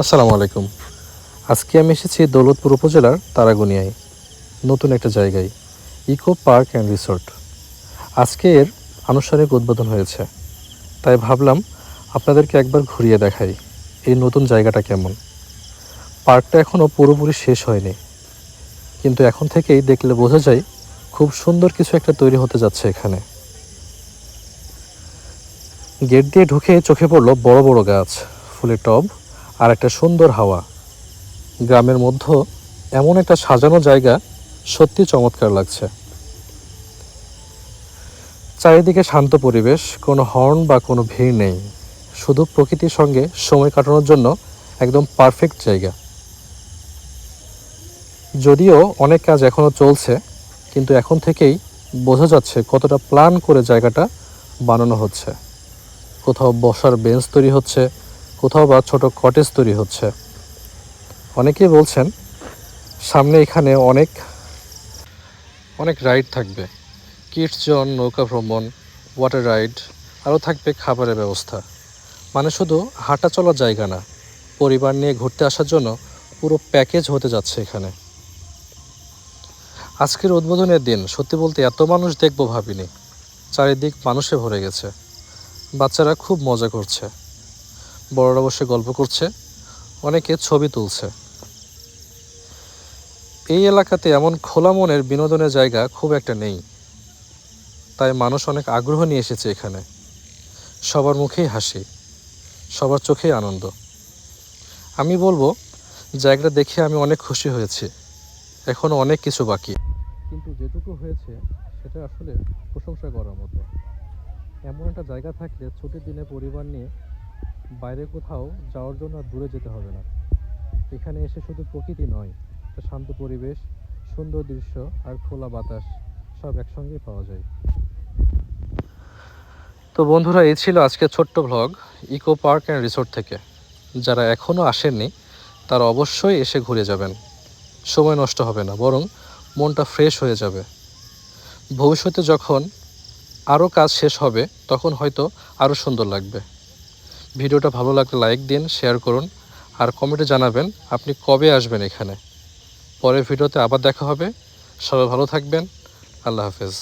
আসসালামু আলাইকুম। আজকে আমি এসেছি দৌলতপুর উপজেলার তারাগুনিয়ায়, নতুন একটা জায়গায়, ইকো পার্ক অ্যান্ড রিসোর্ট। আজকে এর আনুষ্ঠানিক উদ্বোধন হয়েছে। তাই ভাবলাম আপনাদেরকে একবার ঘুরিয়ে দেখাই এই নতুন জায়গাটা কেমন। পার্কটা এখনও পুরোপুরি শেষ হয়নি, কিন্তু এখন থেকেই দেখলে বোঝা যায় খুব সুন্দর কিছু একটা তৈরি হতে যাচ্ছে এখানে। গেট দিয়ে ঢুকে চোখে পড়ল বড় বড় গাছ, ফুলের টব আর একটা সুন্দর হাওয়া। গ্রামের মধ্যে এমন একটা সাজানো জায়গা সত্যি চমৎকার লাগছে। চারিদিকে শান্ত পরিবেশ, কোনো হর্ন বা কোনো ভিড় নেই। শুধু প্রকৃতির সঙ্গে সময় কাটানোর জন্য একদম পারফেক্ট জায়গা। যদিও অনেক কাজ এখনও চলছে, কিন্তু এখন থেকেই বোঝা যাচ্ছে কতটা প্ল্যান করে জায়গাটা বানানো হচ্ছে। কোথাও বসার বেঞ্চ তৈরি হচ্ছে কোথাও বা ছোট কটেজ তৈরি হচ্ছে। অনেকেই বলছেন, সামনে এখানে অনেক অনেক রাইড থাকবে। কিডস জন নৌকা ভ্রমণ ওয়াটার রাইড আরও থাকবে খাবারের ব্যবস্থা। মানে শুধু হাঁটা চলার জায়গা না, পরিবার নিয়ে ঘুরতে আসার জন্য পুরো প্যাকেজ হতে যাচ্ছে এখানে। আজকের উদ্বোধনের দিন সত্যি বলতে এত মানুষ দেখব ভাবিনি। চারিদিক মানুষে ভরে গেছে। বাচ্চারা খুব মজা করছে। বড়রা বসে গল্প করছে, অনেকে ছবি তুলছে। এই এলাকাতে এমন খোলা মনের বিনোদনের জায়গা খুব একটা নেই। তাই মানুষ অনেক আগ্রহ নিয়ে এসেছে এখানে। সবার মুখেই হাসি, সবার চোখেই আনন্দ। আমি বলব, জায়গাটা দেখে আমি অনেক খুশি হয়েছি। এখনও অনেক কিছু বাকি। কিন্তু যেটুকু হয়েছে, সেটা আসলে প্রশংসা করার মতো। এমন একটা জায়গা থাকলে ছুটির দিনে পরিবার নিয়ে বাইরে কোথাও যাওয়ার জন্য আর দূরে যেতে হবে না। এখানে এসে শুধু প্রকৃতি নয়, একটা শান্ত পরিবেশ, সুন্দর দৃশ্য আর খোলা বাতাস সব একসঙ্গেই পাওয়া যায়। তো বন্ধুরা, এই ছিল আজকের ছোট্ট vlog eco park and resort থেকে। যারা এখনও আসেননি, তারা অবশ্যই এসে ঘুরে যাবেন। সময় নষ্ট হবে না, বরং মনটা ফ্রেশ হয়ে যাবে। ভবিষ্যতে যখন আরও কাজ শেষ হবে, তখন হয়তো আরও সুন্দর লাগবে। ভিডিওটা ভালো লাগলে লাইক দিন শেয়ার করুন আর কমেন্টে জানাবেন আপনি কবে আসবেন এখানে। পরের ভিডিওতে আবার দেখা হবে। সবাই ভালো থাকবেন। আল্লাহ হাফেজ।